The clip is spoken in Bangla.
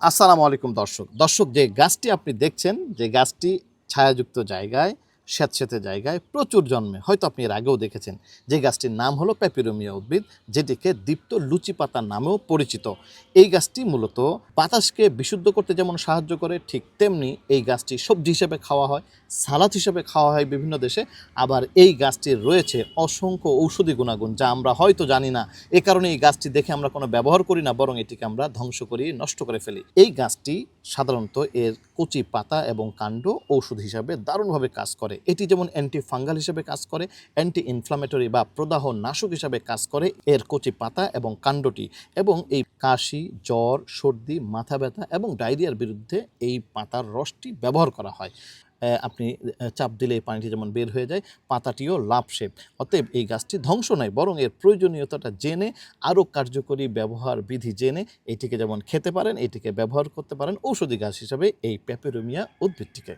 আসসালামু আলাইকুম দর্শক। দর্শক যে গাছটি আপনি দেখছেন যে গাছটি ছায়াযুক্ত জায়গায় স্যাঁতস্যাঁতে জায়গায় প্রচুর জন্মে। হয়তো আপনি এর আগেও দেখেছেন যে গাছটির নাম হলো প্যাপিরোমিয়া উদ্ভিদ, যেটিকে দীপ্ত লুচি পাতা নামেও পরিচিত। এই গাছটি মূলত বাতাসকে বিশুদ্ধ করতে যেমন সাহায্য করে, ঠিক তেমনি এই গাছটি সবজি হিসেবে খাওয়া হয়, সালাদ হিসেবে খাওয়া হয় বিভিন্ন দেশে। আবার এই গাছটির রয়েছে অসংখ্য ঔষধি গুণাগুণ যা আমরা হয়তো জানি না। এ কারণে এই গাছটি দেখে আমরা কোনো ব্যবহার করি না, বরং এটিকে আমরা ধ্বংস করি, নষ্ট করে ফেলি। এই গাছটি সাধারণত এর কচি পাতা এবং কাণ্ড ঔষধ হিসাবে দারুণভাবে কাজ করে। এটি যেমন অ্যান্টি ফাঙ্গাল হিসেবে কাজ করে অ্যান্টি ইনফ্লামেটরি বা প্রদাহ নাশক হিসাবে কাজ করে এর কচি পাতা এবং কাণ্ডটি এবং এই কাশি, জ্বর, সর্দি, মাথা ব্যথা এবং ডায়রিয়ার বিরুদ্ধে এই পাতার রসটি ব্যবহার করা হয়। আপনি চাপ দিলে এই পানিটি যেমন বের হয়ে যায়, পাতাটিও লাভসেপ অতএব এই গাছটি ধ্বংস নয়, বরং এর প্রয়োজনীয়তাটা জেনে, আরও কার্যকরী ব্যবহার বিধি জেনে এটিকে যেমন খেতে পারেন, এটিকে ব্যবহার করতে পারেন ঔষধি গাছ হিসাবে এই প্যাপেরোমিয়া উদ্ভিদটিকে।